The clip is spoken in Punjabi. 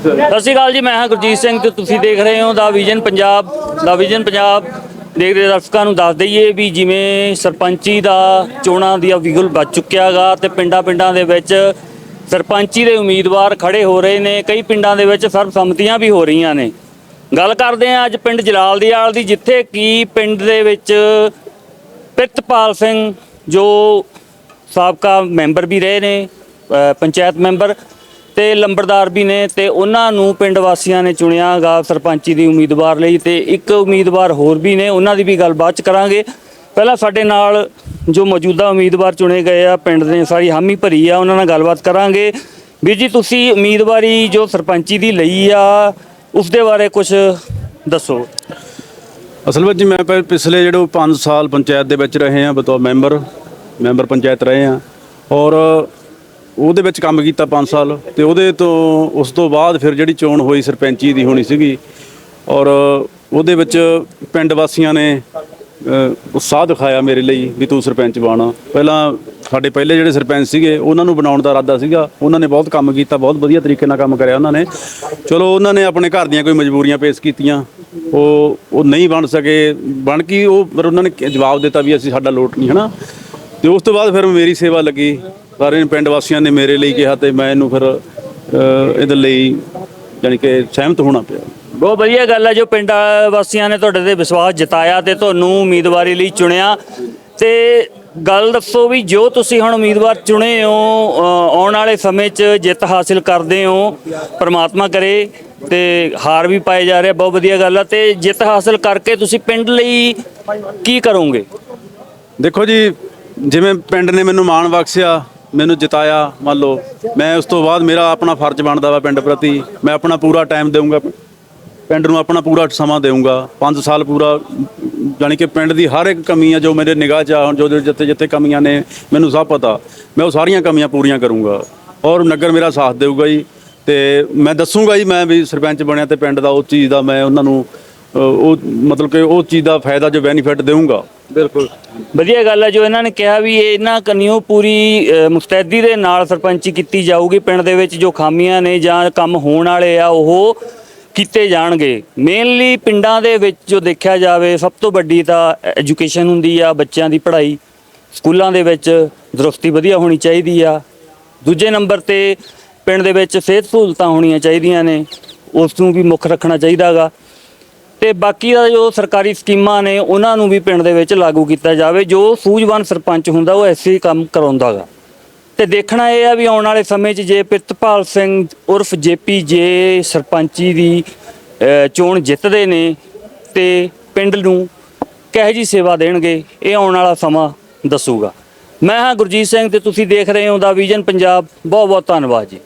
ਸਤਿ ਸ਼੍ਰੀ ਅਕਾਲ ਜੀ, ਮੈਂ ਹਾਂ ਗੁਰਜੀਤ ਸਿੰਘ ਤੇ ਤੁਸੀਂ ਦੇਖ ਰਹੇ ਹੋ ਦਾ ਵਿਜ਼ਨ ਪੰਜਾਬ, ਦਾ ਵਿਜ਼ਨ ਪੰਜਾਬ। ਦੇਖ ਰਹੇ ਦਰਸ਼ਕਾਂ ਨੂੰ ਦੱਸ ਦਈਏ ਵੀ ਜਿਵੇਂ ਸਰਪੰਚੀ ਦਾ ਚੋਣਾਂ ਦੀ ਵਿਗਲ ਵੱਜ ਚੁੱਕਿਆਗਾ ਤੇ ਪਿੰਡਾਂ ਪਿੰਡਾਂ ਦੇ ਵਿੱਚ ਸਰਪੰਚੀ ਦੇ ਉਮੀਦਵਾਰ ਖੜੇ ਹੋ ਰਹੇ ਨੇ, ਕਈ ਪਿੰਡਾਂ ਦੇ ਵਿੱਚ ਸਰਬਸੰਮਤੀਆਂ ਵੀ ਹੋ ਰਹੀਆਂ ਨੇ। ਗੱਲ ਕਰਦੇ ਹਾਂ ਅੱਜ ਪਿੰਡ ਜਲਾਲ ਜਲਾਲਦੀਆਲ ਦੀ, ਜਿੱਥੇ ਕੀ ਪਿੰਡ ਦੇ ਵਿੱਚ ਪ੍ਰਿਤਪਾਲ ਸਿੰਘ ਜੋ ਸਾਬਕਾ ਮੈਂਬਰ ਵੀ ਰਹੇ ਨੇ ਪੰਚਾਇਤ ਮੈਂਬਰ ਤੇ ਲੰਬੜਦਾਰ ਵੀ ਨੇ ਤੇ ਉਹਨਾਂ ਨੂੰ ਪਿੰਡ ਵਾਸੀਆਂ ਨੇ ਚੁਣਿਆਗਾ ਸਰਪੰਚੀ ਦੀ ਉਮੀਦਵਾਰ ਲਈ ਤੇ ਇੱਕ ਉਮੀਦਵਾਰ ਹੋਰ ਵੀ ਨੇ, ਉਹਨਾਂ ਦੀ ਵੀ ਗੱਲਬਾਤ ਚ ਕਰਾਂਗੇ। ਪਹਿਲਾਂ ਸਾਡੇ ਨਾਲ ਜੋ ਮੌਜੂਦਾ ਉਮੀਦਵਾਰ ਚੁਣੇ ਗਏ ਆ, ਪਿੰਡ ਦੇ ਸਾਰੀ ਹਾਮੀ ਭਰੀ ਆ, ਉਹਨਾਂ ਨਾਲ ਗੱਲਬਾਤ ਕਰਾਂਗੇ। ਵੀਰ ਜੀ, ਤੁਸੀਂ ਉਮੀਦਵਾਰੀ ਜੋ ਸਰਪੰਚੀ ਦੀ ਲਈ ਆ, ਉਸ ਦੇ ਬਾਰੇ ਕੁਝ ਦੱਸੋ। ਅਸਲ ਵਿੱਚ ਜੀ ਮੈਂ ਪਿਛਲੇ ਜਿਹੜੇ 5 ਸਾਲ ਪੰਚਾਇਤ ਦੇ ਵਿੱਚ ਰਹੇ ਆ, ਬਤੌਰ ਮੈਂਬਰ ਮੈਂਬਰ ਪੰਚਾਇਤ ਰਹੇ ਆ। ਔਰ ਉਹਦੇ ਵਿੱਚ ਕੰਮ ਕੀਤਾ 5 ਸਾਲ ਤੇ ਉਹਦੇ ਤੋਂ ਉਸ ਤੋਂ ਬਾਅਦ ਫਿਰ ਜਿਹੜੀ ਚੋਣ ਹੋਈ ਸਰਪੰਚੀ ਦੀ ਹੋਣੀ ਸੀਗੀ ਔਰ ਉਹਦੇ ਵਿੱਚ ਪਿੰਡ ਵਾਸੀਆਂ ਨੇ ਉਤਸ਼ਾਹ ਦਿਖਾਇਆ ਮੇਰੇ ਲਈ ਵੀ ਤੂੰ ਸਰਪੰਚ ਬਣ। ਪਹਿਲਾਂ ਸਾਡੇ ਪਹਿਲੇ ਜਿਹੜੇ ਸਰਪੰਚ ਸੀਗੇ, ਉਹਨਾਂ ਨੂੰ ਬਣਾਉਣ ਦਾ ਇਰਾਦਾ ਸੀਗਾ। ਉਹਨਾਂ ਨੇ ਬਹੁਤ ਕੰਮ ਕੀਤਾ, ਬਹੁਤ ਵਧੀਆ ਤਰੀਕੇ ਨਾਲ ਕੰਮ ਕਰਿਆ ਉਹਨਾਂ ਨੇ। ਚਲੋ, ਉਹਨਾਂ ਨੇ ਆਪਣੇ ਘਰ ਦੀਆਂ ਕੋਈ ਮਜਬੂਰੀਆਂ ਪੇਸ਼ ਕੀਤੀਆਂ। ਉਹ ਉਹ ਨਹੀਂ ਬਣ ਸਕੇ। ਬਣ ਕੇ ਉਹ, ਪਰ ਉਹਨਾਂ ਨੇ ਜਵਾਬ ਦਿੱਤਾ ਵੀ ਅਸੀਂ ਸਾਡਾ ਲੋਟ ਨਹੀਂ, ਹਨਾ? ਤੇ ਉਸ ਤੋਂ ਬਾਅਦ ਫਿਰ ਮੇਰੀ ਸੇਵਾ ਲੱਗੀ। ਸਾਰੇ ਪਿੰਡ ਵਾਸੀਆਂ ਨੇ ਮੇਰੇ ਲਈ ਕਿਹਾ ਤੇ ਮੈਂ ਇਹਨੂੰ ਫਿਰ ਇਹਦੇ ਲਈ ਯਾਨੀ ਕਿ ਸਹਿਮਤ ਹੋਣਾ ਪਿਆ। ਬਹੁਤ ਵਧੀਆ ਗੱਲ ਹੈ ਜੋ ਪਿੰਡ ਵਾਸੀਆਂ ਨੇ ਤੁਹਾਡੇ ਤੇ ਵਿਸ਼ਵਾਸ ਜਤਾਇਆ ਤੇ ਤੁਹਾਨੂੰ ਉਮੀਦਵਾਰੀ ਲਈ ਚੁਣਿਆ। ਤੇ ਗੱਲ ਦੱਸੋ ਵੀ ਜੋ ਤੁਸੀਂ ਹੁਣ ਉਮੀਦਵਾਰ ਚੁਣੇ ਹੋ ਆਉਣ ਵਾਲੇ ਸਮੇਂ 'ਚ ਜਿੱਤ ਹਾਸਿਲ ਕਰਦੇ ਹੋ ਪ੍ਰਮਾਤਮਾ ਕਰੇ ਤੇ ਹਾਰ ਵੀ ਪਾਏ ਜਾ ਰਿਹਾ ਬਹੁਤ ਵਧੀਆ ਗੱਲ ਹੈ ਤੇ ਜਿੱਤ ਹਾਸਿਲ ਕਰਕੇ ਤੁਸੀਂ ਪਿੰਡ ਲਈ ਕੀ ਕਰੋਗੇ? ਦੇਖੋ ਜੀ ਜਿਵੇਂ ਪਿੰਡ ਨੇ ਮੈਨੂੰ ਮਾਣ ਬਖਸ਼ਿਆ ਮੈਨੂੰ ਜਿਤਾਇਆ, ਮੰਨ ਲਓ। ਮੈਂ ਉਸ ਤੋਂ ਬਾਅਦ ਮੇਰਾ ਆਪਣਾ ਫਰਜ਼ ਬਣਦਾ ਵਾ ਪਿੰਡ ਪ੍ਰਤੀ। ਮੈਂ ਆਪਣਾ ਪੂਰਾ ਟਾਈਮ ਦੇਵਾਂਗਾ ਪਿੰਡ ਨੂੰ ਆਪਣਾ ਪੂਰਾ ਸਮਾਂ ਦੇਵਾਂਗਾ 5 ਸਾਲ ਪੂਰਾ, ਜਾਣੀ ਕਿ ਪਿੰਡ ਦੀ ਹਰ ਇੱਕ ਕਮੀ ਆ ਜੋ ਮੇਰੇ ਨਿਗਾਹ 'ਚ ਆ ਹੁਣ ਜੋ ਜੋ ਜਿੱਥੇ ਜਿੱਥੇ ਕਮੀਆਂ ਨੇ, ਮੈਨੂੰ ਸਭ ਪਤਾ। ਮੈਂ ਉਹ ਸਾਰੀਆਂ ਕਮੀਆਂ ਪੂਰੀਆਂ ਕਰੂੰਗਾ। ਔਰ ਨਗਰ ਮੇਰਾ ਸਾਥ ਦੇਊਗਾ ਜੀ। ਤੇ ਮੈਂ ਦੱਸੂਗਾ ਜੀ, ਮੈਂ ਵੀ ਸਰਪੰਚ ਬਣਿਆ ਤੇ ਪਿੰਡ ਦਾ ਉਹ ਚੀਜ਼ ਦਾ ਮੈਂ ਉਹਨਾਂ ਨੂੰ ਉਹ ਮਤਲਬ ਕਿ ਉਹ ਚੀਜ਼ ਦਾ ਫਾਇਦਾ ਜੋ ਬੈਨੀਫਿਟ ਦੇਊਂਗਾ। ਬਿਲਕੁਲ। ਵਧੀਆ ਗੱਲ ਹੈ ਜੋ ਇਹਨਾਂ ਨੇ ਕਿਹਾ ਵੀ ਇਹਨਾਂ ਕੰਨਿਓ ਪੂਰੀ ਮੁਸਤੈਦੀ ਦੇ ਨਾਲ ਸਰਪੰਚੀ ਕੀਤੀ ਜਾਊਗੀ ਪਿੰਡ ਦੇ ਵਿੱਚ, ਜੋ ਖਾਮੀਆਂ ਨੇ ਜਾਂ ਕੰਮ ਹੋਣ ਵਾਲੇ ਆ, ਉਹ ਕੀਤੇ ਜਾਣਗੇ। ਮੇਨਲੀ ਪਿੰਡਾਂ ਦੇ ਵਿੱਚ ਜੋ ਦੇਖਿਆ ਜਾਵੇ, ਸਭ ਤੋਂ ਵੱਡੀ ਤਾਂ ਐਜੂਕੇਸ਼ਨ ਹੁੰਦੀ ਆ, ਬੱਚਿਆਂ ਦੀ ਪੜ੍ਹਾਈ। ਸਕੂਲਾਂ ਦੇ ਵਿੱਚ ਦਰੁਸਤੀ ਵਧੀਆ ਹੋਣੀ ਚਾਹੀਦੀ ਆ। ਦੂਜੇ ਨੰਬਰ ਤੇ ਪਿੰਡ ਦੇ ਵਿੱਚ ਸਿਹਤ ਸਹੂਲਤਾਂ ਹੋਣੀਆਂ ਚਾਹੀਦੀਆਂ ਨੇ। ਉਸ ਨੂੰ ਵੀ ਮੁੱਖ ਰੱਖਣਾ ਚਾਹੀਦਾਗਾ। ਤੇ ਬਾਕੀ ਦਾ ਜੋ ਸਰਕਾਰੀ ਸਕੀਮਾਂ ਨੇ, ਉਹਨਾਂ ਨੂੰ ਵੀ ਪਿੰਡ ਦੇ ਵਿੱਚ ਲਾਗੂ ਕੀਤਾ ਜਾਵੇ। ਜੋ ਸੂਝਵਾਨ ਸਰਪੰਚ ਹੁੰਦਾ, ਉਹ ਐਸੇ ਹੀ ਕੰਮ ਕਰਾਉਂਦਾਗਾ ਤੇ ਦੇਖਣਾ ਇਹ ਆ ਵੀ ਆਉਣ ਵਾਲੇ ਸਮੇਂ 'ਚ ਜੇ ਪ੍ਰਿਤਪਾਲ ਸਿੰਘ ਉਰਫ ਜੇਪੀ ਜੇ ਸਰਪੰਚੀ ਦੀ ਚੋਣ ਜਿੱਤਦੇ ਨੇ, ਤੇ ਪਿੰਡ ਨੂੰ ਕਿਹੋ ਜੀ ਸੇਵਾ ਦੇਣਗੇ, ਇਹ ਆਉਣ ਵਾਲਾ ਸਮਾਂ ਦੱਸੂਗਾ। ਮੈਂ ਹਾਂ ਗੁਰਜੀਤ ਸਿੰਘ ਤੇ ਤੁਸੀਂ ਦੇਖ ਰਹੇ ਹੋ ਦਾ ਵਿਜ਼ਨ ਪੰਜਾਬ। ਬਹੁਤ ਬਹੁਤ ਧੰਨਵਾਦ ਜੀ।